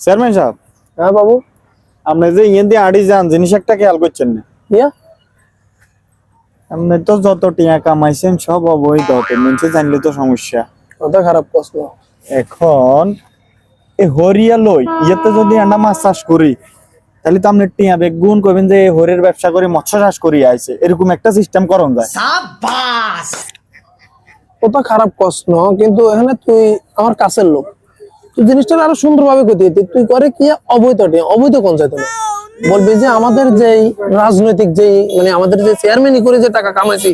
Chairman সাহেব? হ্যাঁ বাবু। আপনি যে ইয়ে দিয়ে আড়ি যান জিনিস একটা খেয়াল করছেন না? ইয়া? আপনি তো যত টিয়া কামাইছেন সব অবৈধ। মেনছে জানলে তো সমস্যা। কথা খারাপ প্রশ্ন। এখন এই হরিয়া লই ইয়েতে যদি আমরা মাছ চাষ করি তাহলে তো আপনি টিয়া বেগুন কবেন যে এই হরির ব্যবসা করে মৎস্য চাষ করি আইছে। এরকম একটা সিস্টেম করন যায়। কথা খারাপ প্রশ্ন কিন্তু এখানে তুই আমার কাছের লোক। তুই জিনিসটা আরও সুন্দরভাবে করতে দিতি। তুই করে কি? অবৈধ টিয়া অবৈধ কোন চাইতে না বলবি যে আমাদের যেই রাজনৈতিক যেই মানে আমাদের যে চেয়ারম্যানই করে যে টাকা কামাইছি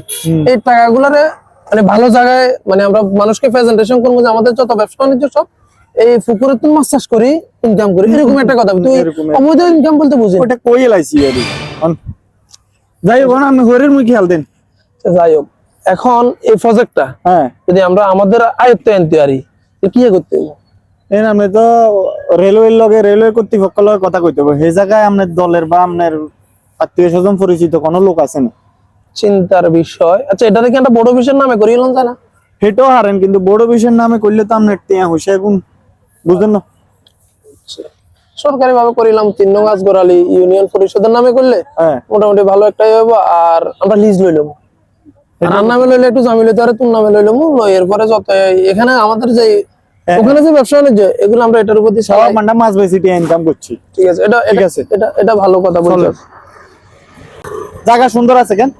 এই টাকাগুলারে মানে ভালো জায়গায় মানে আমরা মানুষকে প্রেজেন্টেশন করব যে আমাদের যত ব্যবসা বাণিজ্য সব এই পুকুরে তুই মাছ চাষ করি ইনকাম করি। এরকম একটা কথা। তুই অবৈধ ইনকাম বলতে বুঝি। ওটা কই এলাইছি যাই হোক আপনি হরির মুখে খেয়াল দেন। যাই হোক এখন এই প্রজেক্টটা হ্যাঁ। যদি আমরা আমাদের আয়ত্তে আনতে পারি তো কি করতে হবে? এই না, আপনি তো রেলওয়ের লগে রেলওয়ে কর্তৃপক্ষের লগে কথা কইতে হবে সেই জায়গায় আপনার দলের বা আপনার আত্মীয় স্বজন পরিচিত কোনো লোক আছে না? চিন্তার বিষয়। আচ্ছা এটা দেখি একটা বড় বিষয়ের নামে করিয়ে লন যায় না? হেঁটেও হারেন কিন্তু বড় বিষয়ের নামে করলে তো আপনার টিয়া হুসে এখন। বুঝলেন না? সরকারি ভাবে করিলাম তিন নং আজগরালি ইউনিয়ন পরিষদের নামে করলে হ্যাঁ। মোটামুটি ভালো একটাই হবে আর আমরা লিজ লইলাম আর নামে লইলে একটু জামি লইতে পারে তোর নামে লইলাম লই এরপরে যত এখানে আমাদের যে ওখানে যে ব্যবসা বাণিজ্য এগুলো আমরা এটার উপর দিয়ে সব মান্ডা মানে মাছ বেশি ইনকাম করছি। ঠিক আছে এটা ঠিক এটা আছে। এটা এটা ভালো কথা বলছো। জায়গা সুন্দর আছে কেন?